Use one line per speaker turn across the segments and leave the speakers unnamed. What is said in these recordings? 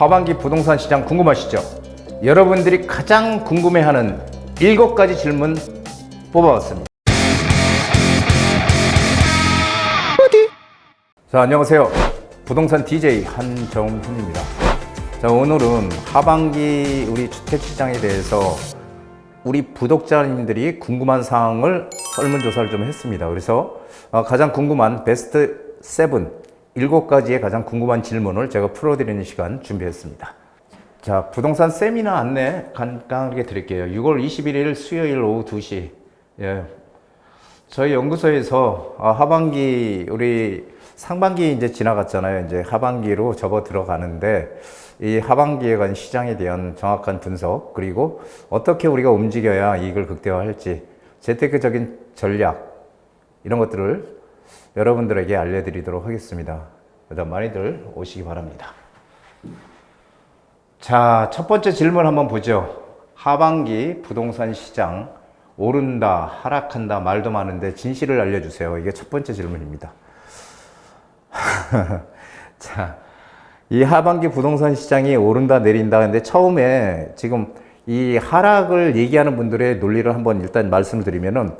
하반기 부동산 시장 궁금하시죠? 여러분들이 가장 궁금해하는 일곱 가지 질문 뽑아왔습니다. 자, 안녕하세요. 부동산 DJ 한정훈입니다. 자, 오늘은 하반기 우리 주택시장에 대해서 우리 구독자님들이 궁금한 사항을 설문조사를 좀 했습니다. 그래서 어, 가장 궁금한 베스트 7, 일곱 가지의 가장 궁금한 질문을 제가 풀어드리는 시간 준비했습니다. 자, 부동산 세미나 안내 간단하게 드릴게요. 6월 21일 수요일 오후 2시. 예. 저희 연구소에서 아, 하반기 우리 상반기 이제 지나갔잖아요. 이제 하반기로 접어 들어가는데 이 하반기에 관 시장에 대한 정확한 분석 그리고 어떻게 우리가 움직여야 이익을 극대화할지 재테크적인 전략 이런 것들을 여러분들에게 알려드리도록 하겠습니다. 일단 많이들 오시기 바랍니다. 자, 첫 번째 질문 한번 보죠. 하반기 부동산 시장 오른다, 하락한다 말도 많은데 진실을 알려주세요. 이게 첫 번째 질문입니다. 자, 이 하반기 부동산 시장이 오른다, 내린다. 근데 처음에 지금 이 하락을 얘기하는 분들의 논리를 한번 일단 말씀을 드리면은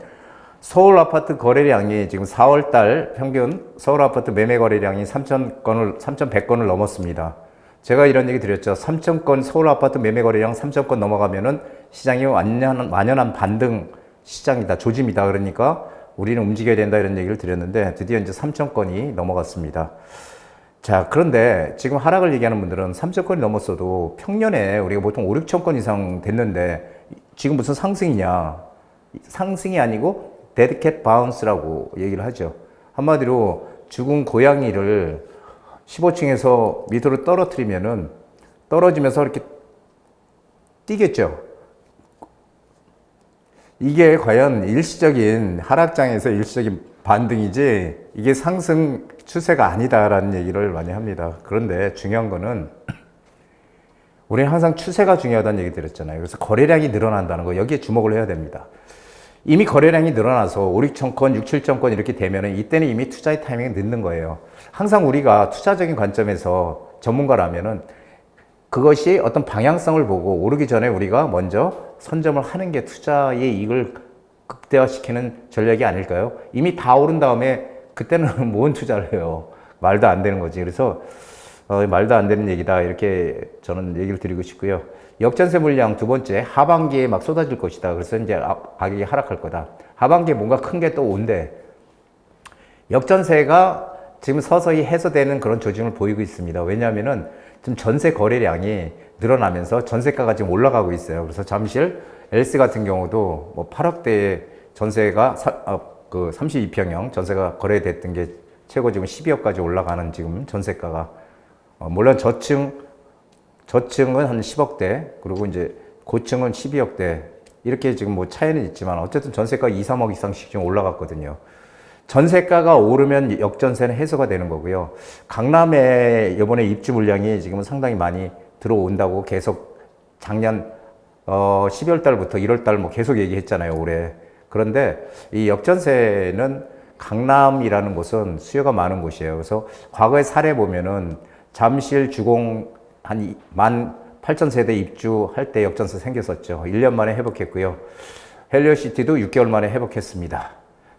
서울 아파트 거래량이 지금 4월 달 평균 서울 아파트 매매 거래량이 3천 건을 3,100건을 넘었습니다. 제가 이런 얘기 드렸죠. 3,000건 서울 아파트 매매 거래량 3,000건 넘어가면은 시장이 완연한, 완연한 반등 시장이다. 조짐이다. 그러니까 우리는 움직여야 된다. 이런 얘기를 드렸는데 드디어 이제 3,000건이 넘어갔습니다. 자, 그런데 지금 하락을 얘기하는 분들은 3,000건이 넘었어도 평년에 우리가 보통 5, 6,000건 이상 됐는데 지금 무슨 상승이냐. 상승이 아니고 데드캣 바운스라고 얘기를 하죠. 한마디로 죽은 고양이를 15층에서 밑으로 떨어뜨리면은 떨어지면서 이렇게 뛰겠죠. 이게 과연 일시적인 하락장에서 일시적인 반등이지 이게 상승 추세가 아니다라는 얘기를 많이 합니다. 그런데 중요한 거는 우리는 항상 추세가 중요하다는 얘기 드렸잖아요. 그래서 거래량이 늘어난다는 거 여기에 주목을 해야 됩니다. 이미 거래량이 늘어나서 5, 6천 건, 6, 7천 건 이렇게 되면은 이때는 이미 투자의 타이밍이 늦는 거예요. 항상 우리가 투자적인 관점에서 전문가라면은 그것이 어떤 방향성을 보고 오르기 전에 우리가 먼저 선점을 하는 게 투자의 이익을 극대화시키는 전략이 아닐까요? 이미 다 오른 다음에 그때는 뭔 투자를 해요? 말도 안 되는 거지. 그래서 어, 말도 안 되는 얘기다 이렇게 저는 얘기를 드리고 싶고요. 역전세 물량 두 번째 하반기에 막 쏟아질 것이다. 그래서 이제 아, 가격이 하락할 거다. 하반기에 뭔가 큰 게 또 온대. 역전세가 지금 서서히 해소되는 그런 조짐을 보이고 있습니다. 왜냐하면은 지금 전세 거래량이 늘어나면서 전세가가 지금 올라가고 있어요. 그래서 잠실 엘스 같은 경우도 뭐 8억대의 전세가 사, 아, 그 32평형 전세가 거래됐던 게 최고 지금 12억까지 올라가는 지금 전세가가 어, 물론 저층 저층은 한 10억대 그리고 이제 고층은 12억대 이렇게 지금 뭐 차이는 있지만 어쨌든 전세가 2, 3억 이상씩 좀 올라갔거든요. 전세가가 오르면 역전세는 해소가 되는 거고요. 강남에 이번에 입주 물량이 지금 상당히 많이 들어온다고 계속 작년 어 12월 달부터 1월 달 뭐 계속 얘기했잖아요, 올해. 그런데 이 역전세는 강남이라는 곳은 수요가 많은 곳이에요. 그래서 과거의 사례 보면은 잠실 주공 한만 8천 세대 입주할 때 역전세 생겼었죠. 1년 만에 회복했고요. 헬리오시티도 6개월 만에 회복했습니다.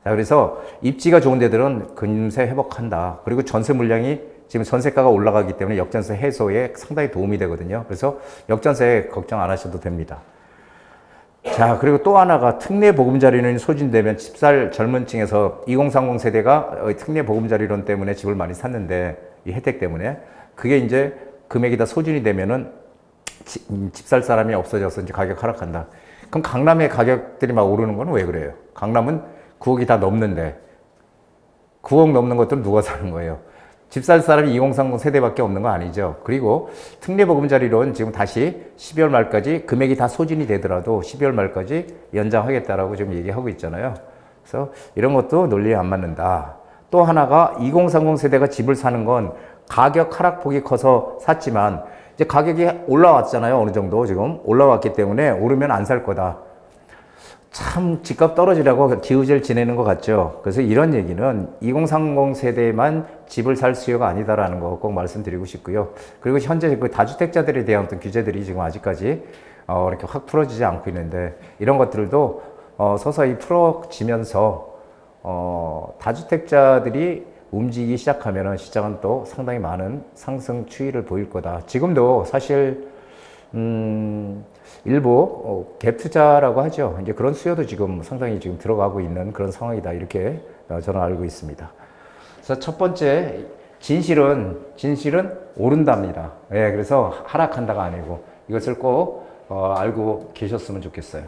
자, 그래서 입지가 좋은 데들은 금세 회복한다. 그리고 전세 물량이 지금 전세가가 올라가기 때문에 역전세 해소에 상당히 도움이 되거든요. 그래서 역전세 걱정 안 하셔도 됩니다. 자, 그리고 또 하나가 특례 보금자리는 소진되면 집살 젊은 층에서 2030 세대가 어, 특례 보금자리론 때문에 집을 많이 샀는데 이 혜택 때문에 그게 이제 금액이 다 소진이 되면은 지- 음, 집살 사람이 없어져서 이제 가격 하락한다. 그럼 강남의 가격들이 막 오르는 건 왜 그래요? 강남은 9억이 다 넘는데 9억 넘는 것들은 누가 사는 거예요? 집 살 사람이 2030 세대밖에 없는 거 아니죠. 그리고 특례보금자리론 지금 다시 12월 말까지 금액이 다 소진이 되더라도 12월 말까지 연장하겠다라고 지금 얘기하고 있잖아요. 그래서 이런 것도 논리에 안 맞는다. 또 하나가 2030 세대가 집을 사는 건 가격 하락폭이 커서 샀지만 이제 가격이 올라왔잖아요. 어느 정도 지금 올라왔기 때문에 오르면 안 살 거다. 참 집값 떨어지라고 기우제를 지내는 것 같죠. 그래서 이런 얘기는 2030 세대만 집을 살 수요가 아니다라는 거 꼭 말씀드리고 싶고요. 그리고 현재 그 다주택자들에 대한 어떤 규제들이 지금 아직까지 어, 이렇게 확 풀어지지 않고 있는데 이런 것들도 어, 서서히 풀어지면서 어, 다주택자들이 움직이기 시작하면 시장은 또 상당히 많은 상승 추이를 보일 거다. 지금도 사실 음, 일부 어, 갭 투자라고 하죠. 이제 그런 수요도 지금 상당히 지금 들어가고 있는 그런 상황이다. 이렇게 어, 저는 알고 있습니다. 그래서 첫 번째 진실은 진실은 오른답니다. 예, 그래서 하락한다가 아니고 이것을 꼭 어, 알고 계셨으면 좋겠어요.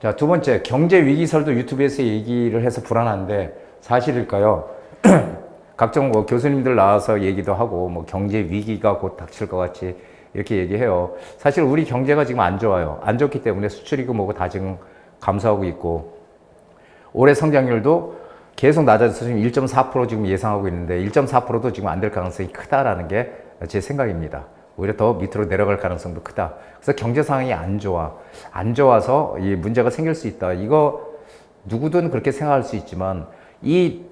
자, 두 번째 경제 위기설도 유튜브에서 얘기를 해서 불안한데 사실일까요? 각종 뭐 교수님들 나와서 얘기도 하고 뭐 경제 위기가 곧 닥칠 것 같이 이렇게 얘기해요. 사실 우리 경제가 지금 안 좋아요. 안 좋기 때문에 수출이고 뭐고 다 지금 감소하고 있고 올해 성장률도 계속 낮아져서 지금 1.4% 지금 예상하고 있는데 1.4%도 지금 안 될 가능성이 크다라는 게 제 생각입니다. 오히려 더 밑으로 내려갈 가능성도 크다. 그래서 경제 상황이 안 좋아. 안 좋아서 이 문제가 생길 수 있다. 이거 누구든 그렇게 생각할 수 있지만 이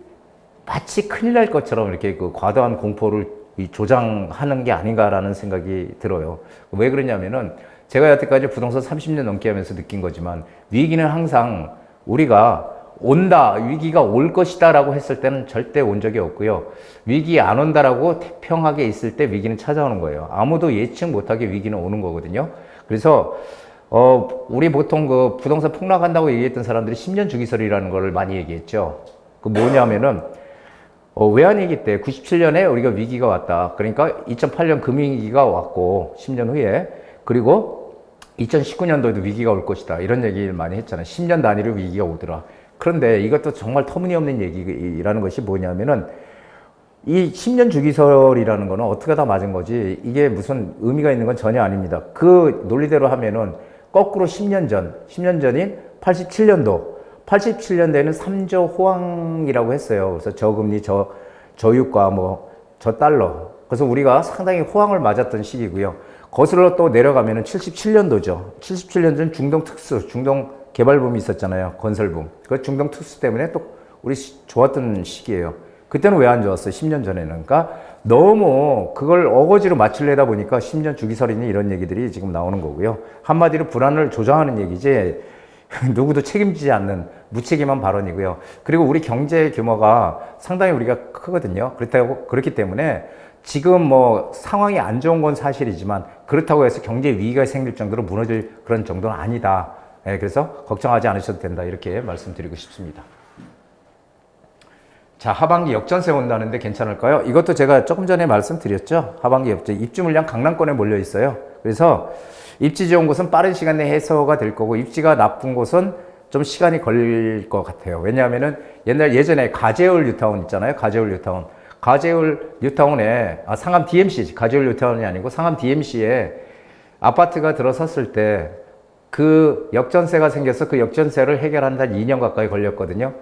마치 큰일 날 것처럼 이렇게 그 과도한 공포를 이 조장하는 게 아닌가라는 생각이 들어요. 왜 그러냐면은 제가 여태까지 부동산 30년 넘게 하면서 느낀 거지만 위기는 항상 우리가 온다, 위기가 올 것이다 라고 했을 때는 절대 온 적이 없고요. 위기 안 온다라고 태평하게 있을 때 위기는 찾아오는 거예요. 아무도 예측 못하게 위기는 오는 거거든요. 그래서 어, 우리 보통 그 부동산 폭락한다고 얘기했던 사람들이 10년 주기설이라는 걸 많이 얘기했죠. 그 뭐냐면은 어, 외환위기 때 97년에 우리가 위기가 왔다. 그러니까 2008년 금융위기가 왔고 10년 후에 그리고 2019년도에도 위기가 올 것이다. 이런 얘기를 많이 했잖아요. 10년 단위로 위기가 오더라. 그런데 이것도 정말 터무니없는 얘기라는 것이 뭐냐면은 이 10년 주기설이라는 거는 어떻게 다 맞은 거지 이게 무슨 의미가 있는 건 전혀 아닙니다. 그 논리대로 하면은 거꾸로 10년 전, 10년 전인 87년도 87년대에는 3조 호황이라고 했어요. 그래서 저금리, 저, 저유가, 뭐, 저 달러. 그래서 우리가 상당히 호황을 맞았던 시기고요. 거슬러 또 내려가면은 77년도죠. 77년도는 중동 특수, 중동 개발붐이 있었잖아요. 건설붐. 그 중동 특수 때문에 또 우리 시- 좋았던 시기예요. 그때는 왜 안 좋았어요? 10년 전에는. 그러니까 너무 그걸 어거지로 맞추려다 보니까 10년 주기설이니 이런 얘기들이 지금 나오는 거고요. 한마디로 불안을 조장하는 얘기지 누구도 책임지지 않는 무책임한 발언이고요. 그리고 우리 경제 규모가 상당히 우리가 크거든요. 그렇다고 그렇기 때문에 지금 뭐 상황이 안 좋은 건 사실이지만 그렇다고 해서 경제 위기가 생길 정도로 무너질 그런 정도는 아니다. 예, 그래서 걱정하지 않으셔도 된다. 이렇게 말씀드리고 싶습니다. 자, 하반기 역전세 온다는데 괜찮을까요? 이것도 제가 조금 전에 말씀드렸죠. 하반기 역전 입주 물량 강남권에 몰려 있어요. 그래서 입지 좋은 곳은 빠른 시간 내에 해소가 될 거고 입지가 나쁜 곳은 좀 시간이 걸릴 것 같아요. 왜냐하면은 옛날 예전에 가재울 뉴타운 있잖아요. 가재울 뉴타운. 가재울 뉴타운에 아, 상암 DMC 가재울 뉴타운이 아니고 상암 DMC에 아파트가 들어섰을 때 그 역전세가 생겨서 그 역전세를 데 2년 가까이 걸렸거든요.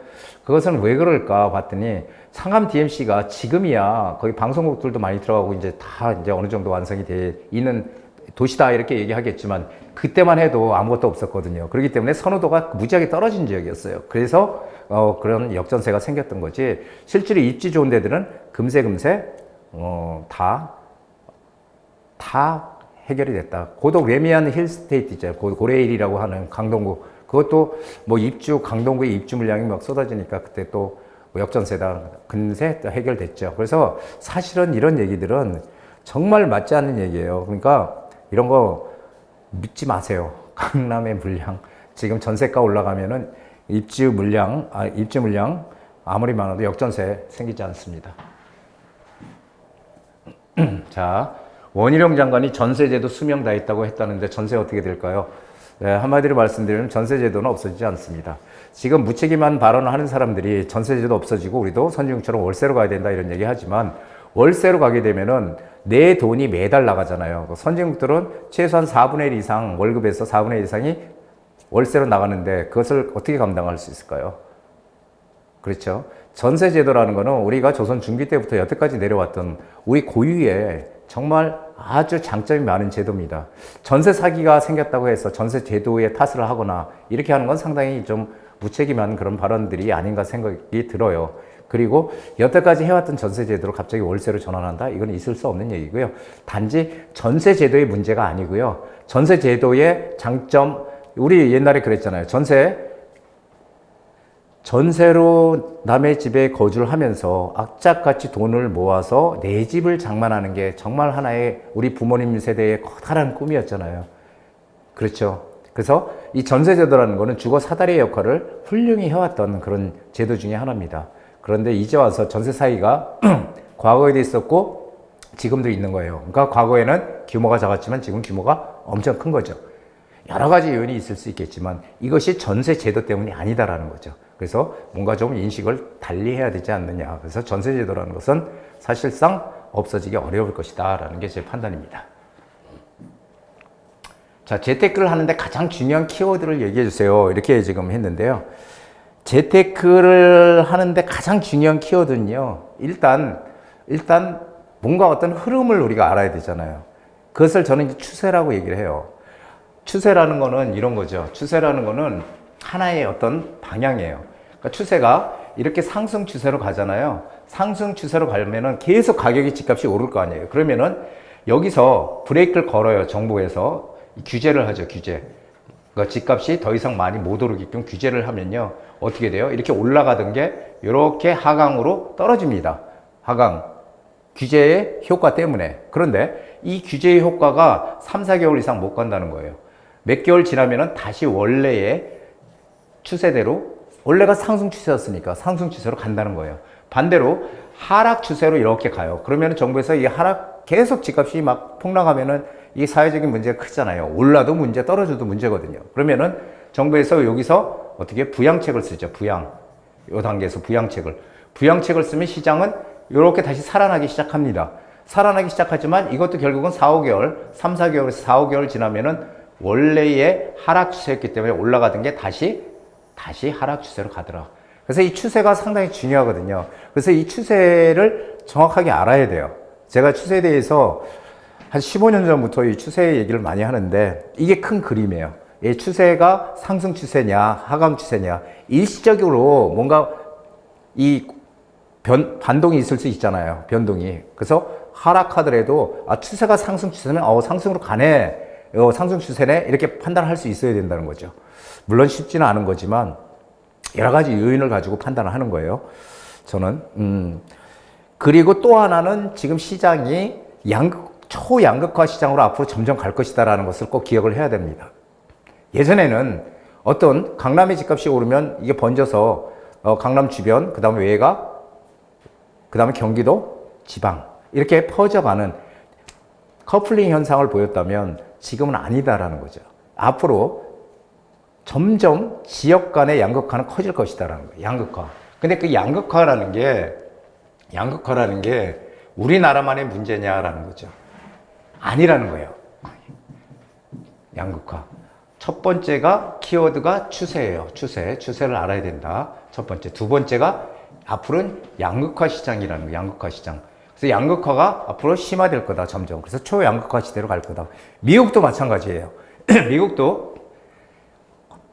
그것은 왜 그럴까 봤더니 상암 DMC가 지금이야 거기 방송국들도 많이 들어가고 이제 다 이제 어느 정도 완성이 돼 있는 도시다 이렇게 얘기하겠지만 그때만 해도 아무것도 없었거든요. 그렇기 때문에 선호도가 무지하게 떨어진 지역이었어요. 그래서 어, 그런 역전세가 생겼던 거지. 실제로 입지 좋은 데들은 금세 금세 어, 다 다 해결이 됐다. 고독 레미안 힐스테이트 있잖아요. 고- 고레일이라고 하는 강동구. 그것도 뭐 입주, 강동구의 입주 물량이 막 쏟아지니까 그때 또뭐 역전세다. 금세 또 해결됐죠. 그래서 사실은 이런 얘기들은 정말 맞지 않는 얘기예요. 그러니까 이런 거 믿지 마세요. 강남의 물량. 지금 전세가 올라가면은 입주 물량, 아, 입주 물량 아무리 많아도 역전세 생기지 않습니다. 자, 원희룡 장관이 전세제도 수명 다 했다고 했다는데 전세 어떻게 될까요? 네, 한마디로 말씀드리면 전세제도는 없어지지 않습니다. 지금 무책임한 발언을 하는 사람들이 전세제도 없어지고 우리도 선진국처럼 월세로 가야 된다 이런 얘기 하지만 월세로 가게 되면은 내 돈이 매달 나가잖아요. 선진국들은 최소한 4분의 1 이상 월급에서 4분의 1 이상이 월세로 나가는데 그것을 어떻게 감당할 수 있을까요? 그렇죠. 전세 제도라는 거는 우리가 조선 중기 때부터 여태까지 내려왔던 우리 고유의 정말 아주 장점이 많은 제도입니다. 전세 사기가 생겼다고 해서 전세 제도에 탓을 하거나 이렇게 하는 건 상당히 좀 무책임한 그런 발언들이 아닌가 생각이 들어요. 그리고 여태까지 해왔던 전세 제도를 갑자기 월세로 전환한다? 이건 있을 수 없는 얘기고요. 단지 전세 제도의 문제가 아니고요. 전세 제도의 장점, 우리 옛날에 그랬잖아요. 전세 전세로 남의 집에 거주를 하면서 악착같이 돈을 모아서 내 집을 장만하는 게 정말 하나의 우리 부모님 세대의 커다란 꿈이었잖아요. 그렇죠. 그래서 이 전세제도라는 거는 주거 사다리의 역할을 훌륭히 해왔던 그런 제도 중에 하나입니다. 그런데 이제 와서 전세 사기가 과거에도 있었고 지금도 있는 거예요. 그러니까 과거에는 규모가 작았지만 지금 규모가 엄청 큰 거죠. 여러 가지 요인이 있을 수 있겠지만 이것이 전세 제도 때문이 아니다라는 거죠. 그래서 뭔가 좀 인식을 달리 해야 되지 않느냐. 그래서 전세 제도라는 것은 사실상 없어지기 어려울 것이다라는 게 제 판단입니다. 자, 재테크를 하는데 가장 중요한 키워드를 얘기해 주세요. 이렇게 지금 했는데요. 재테크를 하는데 가장 중요한 키워드는요. 일단 일단 뭔가 어떤 흐름을 우리가 알아야 되잖아요. 그것을 저는 추세라고 얘기를 해요. 추세라는 거는 이런 거죠. 추세라는 거는 하나의 어떤 방향이에요. 그러니까 추세가 이렇게 상승 추세로 가잖아요. 상승 추세로 가면은 계속 가격이 집값이 오를 거 아니에요. 그러면은 여기서 브레이크를 걸어요. 정부에서 규제를 하죠. 규제. 그러니까 집값이 더 이상 많이 못 오르게끔 규제를 하면요. 어떻게 돼요? 이렇게 올라가던 게 이렇게 하강으로 떨어집니다. 하강. 규제의 효과 때문에. 그런데 이 규제의 효과가 3, 4개월 이상 못 간다는 거예요. 몇 개월 지나면은 다시 원래의 추세대로 원래가 상승 추세였으니까 상승 추세로 간다는 거예요. 반대로 하락 추세로 이렇게 가요. 그러면 정부에서 이 하락 계속 집값이 막 폭락하면은 이 사회적인 문제가 크잖아요. 올라도 문제, 떨어져도 문제거든요. 그러면은 정부에서 여기서 어떻게 부양책을 쓰죠. 부양. 요 단계에서 부양책을. 부양책을 쓰면 시장은 이렇게 다시 살아나기 시작합니다. 살아나기 시작하지만 이것도 결국은 4, 5개월, 3, 4개월에서 4, 5개월 지나면은 원래의 하락 추세였기 때문에 올라가던 게 다시 다시 하락 추세로 가더라. 그래서 이 추세가 상당히 중요하거든요. 그래서 이 추세를 정확하게 알아야 돼요. 제가 추세에 대해서 한 15년 전부터 이 추세 얘기를 많이 하는데 이게 큰 그림이에요. 이 추세가 상승 추세냐, 하강 추세냐, 일시적으로 뭔가 이 변, 반동이 있을 수 있잖아요. 변동이. 그래서 하락하더라도 아, 추세가 상승 추세면 어, 상승으로 가네. 어, 상승 추세네. 이렇게 판단할 수 있어야 된다는 거죠. 물론 쉽지는 않은 거지만 여러 가지 요인을 가지고 판단을 하는 거예요. 저는 음. 그리고 또 하나는 지금 시장이 양극 초양극화 시장으로 앞으로 점점 갈 것이다라는 것을 꼭 기억을 해야 됩니다. 예전에는 어떤 강남의 집값이 오르면 이게 번져서 어, 강남 주변, 그 다음에 외가, 그 다음에 경기도, 지방 이렇게 퍼져가는 커플링 현상을 보였다면 지금은 아니다라는 거죠. 앞으로 점점 지역 간의 양극화는 커질 것이다라는 거예요. 양극화. 근데 그 양극화라는 게 양극화라는 게 우리나라만의 문제냐라는 거죠. 아니라는 거예요. 양극화. 첫 번째가 키워드가 추세예요. 추세. 추세를 알아야 된다. 첫 번째. 두 번째가 앞으로는 양극화 시장이라는 거예요. 양극화 시장. 그래서 양극화가 앞으로 심화될 거다. 점점. 그래서 초양극화 시대로 갈 거다. 미국도 마찬가지예요. 미국도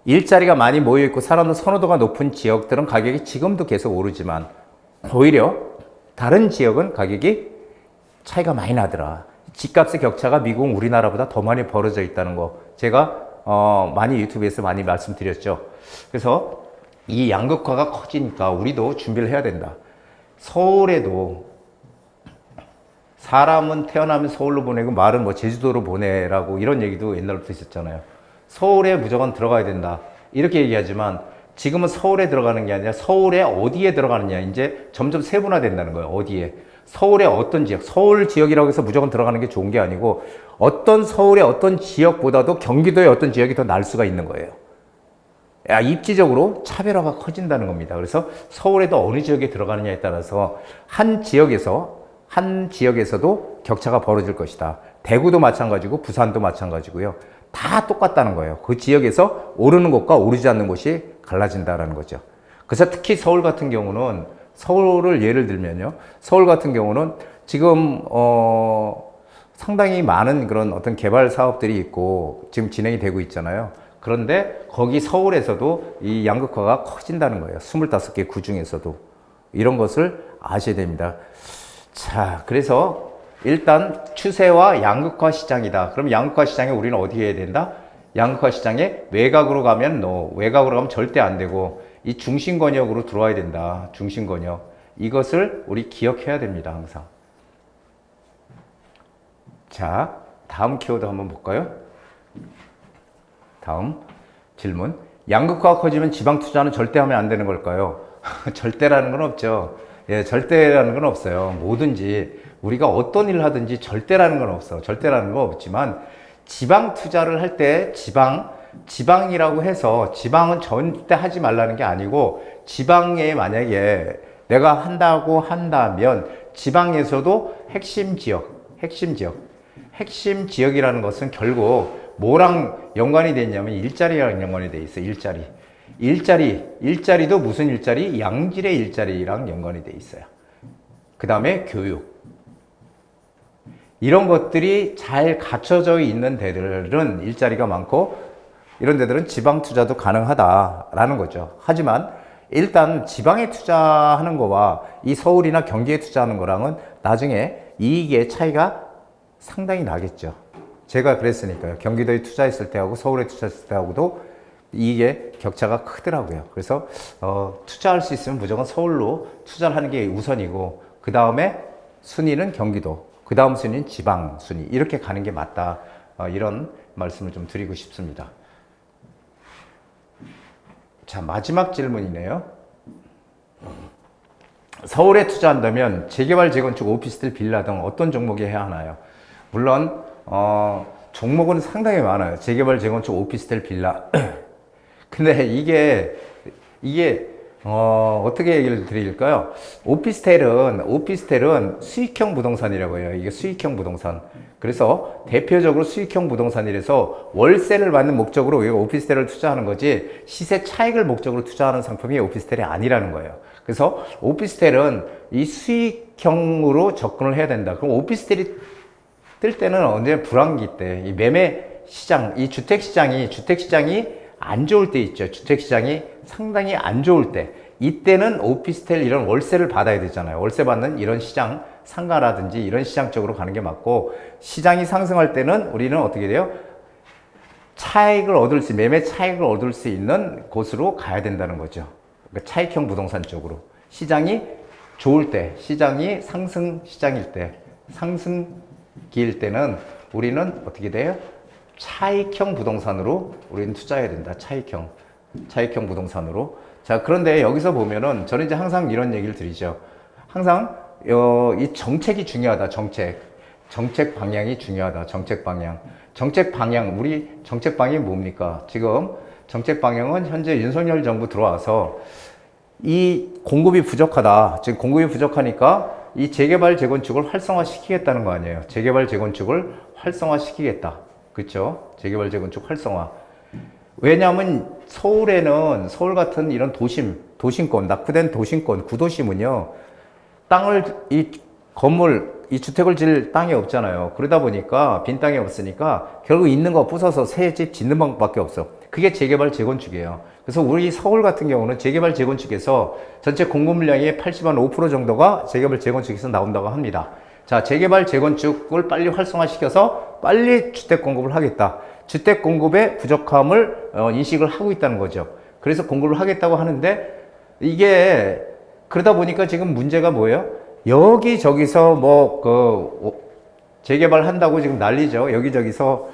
일자리가 많이 모여 있고 사람들 선호도가 높은 지역들은 가격이 지금도 계속 오르지만 오히려 다른 지역은 가격이 차이가 많이 나더라. 집값의 격차가 미국은 우리나라보다 더 많이 벌어져 있다는 거 제가 어, 많이 유튜브에서 많이 말씀드렸죠. 그래서 이 양극화가 커지니까 우리도 준비를 해야 된다. 서울에도 사람은 태어나면 서울로 보내고 말은 뭐 제주도로 보내라고 이런 얘기도 옛날부터 있었잖아요. 서울에 무조건 들어가야 된다. 이렇게 얘기하지만 지금은 서울에 들어가는 게 아니라 서울에 어디에 들어가느냐. 이제 점점 세분화된다는 거예요. 어디에. 서울의 어떤 지역, 서울 지역이라고 해서 무조건 들어가는 게 좋은 게 아니고 어떤 서울의 어떤 지역보다도 경기도의 어떤 지역이 더 날 수가 있는 거예요. 야, 입지적으로 차별화가 커진다는 겁니다. 그래서 서울에도 어느 지역에 들어가느냐에 따라서 한 지역에서 한 지역에서도 격차가 벌어질 것이다. 대구도 마찬가지고 부산도 마찬가지고요. 다 똑같다는 거예요. 그 지역에서 오르는 곳과 오르지 않는 곳이 갈라진다라는 거죠. 그래서 특히 서울 같은 경우는 서울을 예를 들면요. 서울 같은 경우는 지금 어 상당히 많은 그런 어떤 개발 사업들이 있고 지금 진행이 되고 있잖아요. 그런데 거기 서울에서도 이 양극화가 커진다는 거예요. 25개 구 중에서도. 이런 것을 아셔야 됩니다. 자, 그래서 일단 추세와 양극화 시장이다. 그럼 양극화 시장에 우리는 어디에 해야 된다? 양극화 시장에 외곽으로 가면 너 외곽으로 가면 절대 안 되고 이 중심 권역으로 들어와야 된다. 중심 권역. 이것을 우리 기억해야 됩니다. 항상. 자, 다음 키워드 한번 볼까요? 다음 질문. 양극화가 커지면 지방 투자는 절대 하면 안 되는 걸까요? 절대라는 건 없죠. 예, 절대라는 건 없어요. 뭐든지 우리가 어떤 일을 하든지 절대라는 건 없어. 절대라는 건 없지만 지방 투자를 할 때 지방 지방이라고 해서 지방은 절대 하지 말라는 게 아니고 지방에 만약에 내가 한다고 한다면 지방에서도 핵심 지역, 핵심 지역, 핵심 지역이라는 것은 결국 뭐랑 연관이 돼 있냐면 일자리랑 연관이 돼 있어. 일자리. 일자리, 일자리도 무슨 일자리? 양질의 일자리랑 연관이 돼 있어요. 그 다음에 교육. 이런 것들이 잘 갖춰져 있는 데들은 일자리가 많고 이런 데들은 지방 투자도 가능하다라는 거죠. 하지만 일단 지방에 투자하는 거와 이 서울이나 경기에 투자하는 거랑은 나중에 이익의 차이가 상당히 나겠죠. 제가 그랬으니까요. 경기도에 투자했을 때하고 서울에 투자했을 때하고도 이게 격차가 크더라고요. 그래서 어, 투자할 수 있으면 무조건 서울로 투자를 하는 게 우선이고 그 다음에 순위는 경기도, 그 다음 순위는 지방 순위 이렇게 가는 게 맞다. 어, 이런 말씀을 좀 드리고 싶습니다. 자 마지막 질문이네요. 서울에 투자한다면 재개발, 재건축, 오피스텔, 빌라 등 어떤 종목에 해야 하나요? 물론 어, 종목은 상당히 많아요. 재개발, 재건축, 오피스텔, 빌라. 근데 이게 이게 어, 어떻게 얘기를 드릴까요? 오피스텔은 오피스텔은 수익형 부동산이라고 해요. 이게 수익형 부동산. 그래서 대표적으로 수익형 부동산이라서 월세를 받는 목적으로 오피스텔을 투자하는 거지 시세 차익을 목적으로 투자하는 상품이 오피스텔이 아니라는 거예요. 그래서 오피스텔은 이 수익형으로 접근을 해야 된다. 그럼 오피스텔이 뜰 때는 언제 불황기 때, 이 매매 시장, 이 주택 시장이 주택 시장이 안 좋을 때 있죠. 주택 시장이 상당히 안 좋을 때. 이때는 오피스텔 이런 월세를 받아야 되잖아요. 월세 받는 이런 시장, 상가라든지 이런 시장 쪽으로 가는 게 맞고, 시장이 상승할 때는 우리는 어떻게 돼요? 차익을 얻을 수, 매매 차익을 얻을 수 있는 곳으로 가야 된다는 거죠. 그러니까 차익형 부동산 쪽으로. 시장이 좋을 때, 시장이 상승 시장일 때, 상승기일 때는 우리는 어떻게 돼요? 차익형 부동산으로 우리는 투자해야 된다. 차익형. 차익형 부동산으로. 자, 그런데 여기서 보면은 저는 이제 항상 이런 얘기를 드리죠. 항상 어, 이 정책이 중요하다. 정책. 정책 방향이 중요하다. 정책 방향. 정책 방향. 우리 정책 방향이 뭡니까? 지금 정책 방향은 현재 윤석열 정부 들어와서 이 공급이 부족하다. 지금 공급이 부족하니까 이 재개발 재건축을 활성화시키겠다는 거 아니에요. 재개발 재건축을 활성화시키겠다. 그렇죠? 재개발 재건축 활성화. 왜냐하면 서울에는 서울 같은 이런 도심, 도심권, 낙후된 도심권, 구도심은요, 땅을, 이 건물, 이 주택을 질 땅이 없잖아요. 그러다 보니까 빈 땅이 없으니까 결국 있는 거 부숴서 새 집 짓는 방법밖에 없어. 그게 재개발 재건축이에요. 그래서 우리 서울 같은 경우는 재개발 재건축에서 전체 공급 물량의 80한 5% 정도가 재개발 재건축에서 나온다고 합니다. 자, 재개발 재건축을 빨리 활성화시켜서 빨리 주택 공급을 하겠다. 주택 공급의 부족함을 어, 인식을 하고 있다는 거죠. 그래서 공급을 하겠다고 하는데 이게 그러다 보니까 지금 문제가 뭐예요? 여기저기서 뭐 그 재개발 한다고 지금 난리죠. 여기저기서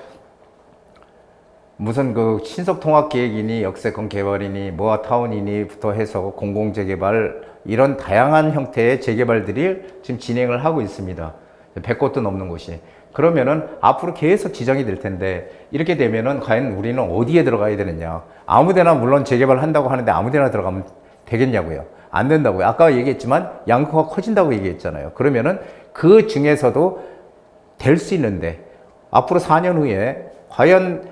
무슨 그 신속 통합 계획이니 역세권 개발이니 모아타운이니부터 해서 공공 재개발 이런 다양한 형태의 재개발들이 지금 진행을 하고 있습니다. 100곳도 넘는 곳이. 그러면은 앞으로 계속 지정이 될 텐데 이렇게 되면은 과연 우리는 어디에 들어가야 되느냐. 아무데나 물론 재개발 한다고 하는데 아무데나 들어가면 되겠냐고요. 안 된다고요. 아까 얘기했지만 양코가 커진다고 얘기했잖아요. 그러면은 그 중에서도 될 수 있는데 앞으로 4년 후에 과연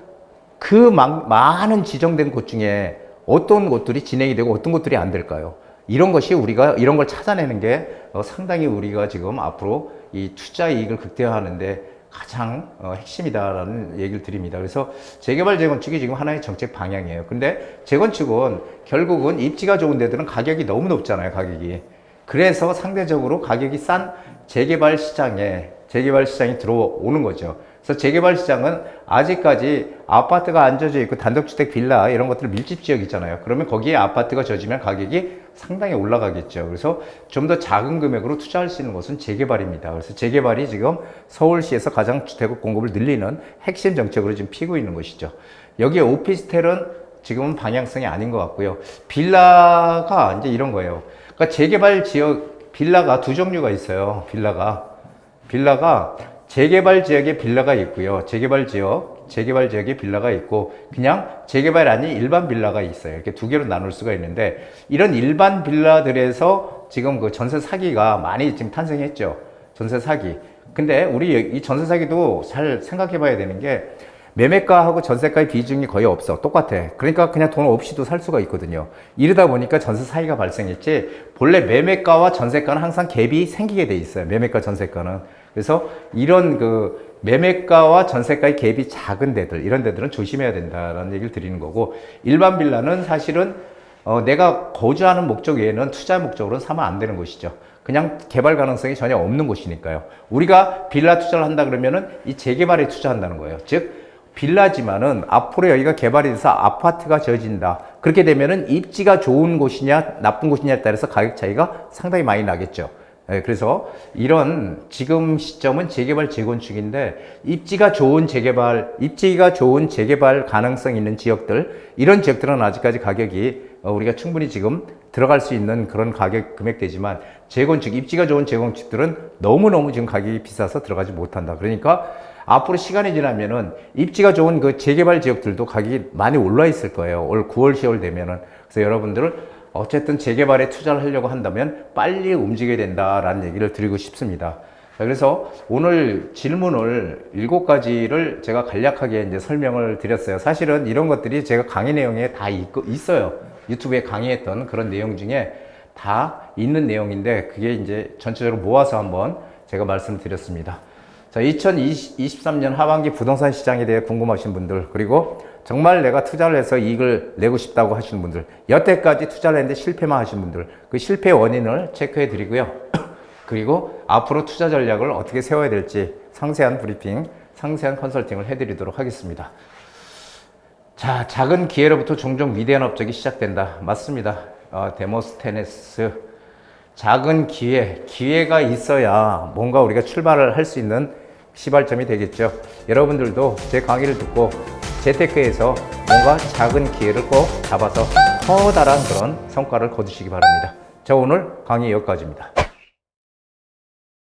그 많, 많은 지정된 곳 중에 어떤 곳들이 진행이 되고 어떤 곳들이 안 될까요? 이런 것이 우리가 이런 걸 찾아내는 게 어, 상당히 우리가 지금 앞으로 이 투자 이익을 극대화하는데 가장 어, 핵심이다라는 얘기를 드립니다. 그래서 재개발 재건축이 지금 하나의 정책 방향이에요. 근데 재건축은 결국은 입지가 좋은 데들은 가격이 너무 높잖아요, 가격이. 그래서 상대적으로 가격이 싼 재개발 시장에 재개발 시장이 들어오는 거죠. 그래서 재개발 시장은 아직까지 아파트가 안 젖어 있고 단독주택 빌라 이런 것들 밀집 지역 있잖아요. 그러면 거기에 아파트가 젖으면 가격이 상당히 올라가겠죠. 그래서 좀 더 작은 금액으로 투자할 수 있는 것은 재개발입니다. 그래서 재개발이 지금 서울시에서 가장 주택 공급을 늘리는 핵심 정책으로 지금 피고 있는 것이죠. 여기에 오피스텔은 지금은 방향성이 아닌 것 같고요. 빌라가 이제 이런 거예요. 그러니까 재개발 지역 빌라가 두 종류가 있어요. 빌라가 빌라가 재개발 지역에 빌라가 있고요. 재개발 지역, 재개발 지역에 빌라가 있고 그냥 재개발 아닌 일반 빌라가 있어요. 이렇게 두 개로 나눌 수가 있는데 이런 일반 빌라들에서 지금 그 전세 사기가 많이 지금 탄생했죠. 전세 사기. 근데 우리 이 전세 사기도 잘 생각해 봐야 되는 게 매매가하고 전세가의 비중이 거의 없어. 똑같아. 그러니까 그냥 돈 없이도 살 수가 있거든요. 이러다 보니까 전세 사기가 발생했지, 본래 매매가와 전세가는 항상 갭이 생기게 돼 있어요. 매매가, 전세가는. 그래서 이런 그 매매가와 전세가의 갭이 작은 데들, 이런 데들은 조심해야 된다라는 얘기를 드리는 거고, 일반 빌라는 사실은 어, 내가 거주하는 목적 외에는 투자 목적으로는 사면 안 되는 곳이죠. 그냥 개발 가능성이 전혀 없는 곳이니까요. 우리가 빌라 투자를 한다 그러면은 이 재개발에 투자한다는 거예요. 즉, 빌라지만은 앞으로 여기가 개발이 돼서 아파트가 지어진다. 그렇게 되면은 입지가 좋은 곳이냐 나쁜 곳이냐에 따라서 가격 차이가 상당히 많이 나겠죠. 예, 그래서 이런 지금 시점은 재개발 재건축인데 입지가 좋은 재개발, 입지가 좋은 재개발 가능성 있는 지역들 이런 지역들은 아직까지 가격이 어, 우리가 충분히 지금 들어갈 수 있는 그런 가격 금액대지만 재건축 입지가 좋은 재건축들은 너무 너무 지금 가격이 비싸서 들어가지 못한다. 그러니까 앞으로 시간이 지나면은 입지가 좋은 그 재개발 지역들도 가격이 많이 올라 있을 거예요. 올 9월, 10월 되면은. 그래서 여러분들은 어쨌든 재개발에 투자를 하려고 한다면 빨리 움직여야 된다라는 얘기를 드리고 싶습니다. 자, 그래서 오늘 질문을 일곱 가지를 제가 간략하게 이제 설명을 드렸어요. 사실은 이런 것들이 제가 강의 내용에 다 있, 있어요. 유튜브에 강의했던 그런 내용 중에 다 있는 내용인데 그게 이제 전체적으로 모아서 한번 제가 말씀드렸습니다. 자, 2023년 하반기 부동산 시장에 대해 궁금하신 분들, 그리고 정말 내가 투자를 해서 이익을 내고 싶다고 하시는 분들, 여태까지 투자를 했는데 실패만 하신 분들, 그 실패 원인을 체크해 드리고요. 그리고 앞으로 투자 전략을 어떻게 세워야 될지 상세한 브리핑, 상세한 컨설팅을 해 드리도록 하겠습니다. 자, 작은 기회로부터 종종 위대한 업적이 시작된다. 맞습니다. 어, 데모스테네스. 작은 기회, 기회가 있어야 뭔가 우리가 출발을 할 수 있는 시발점이 되겠죠. 여러분들도 제 강의를 듣고 재테크에서 뭔가 작은 기회를 꼭 잡아서 커다란 그런 성과를 거두시기 바랍니다. 자, 오늘 강의 여기까지입니다.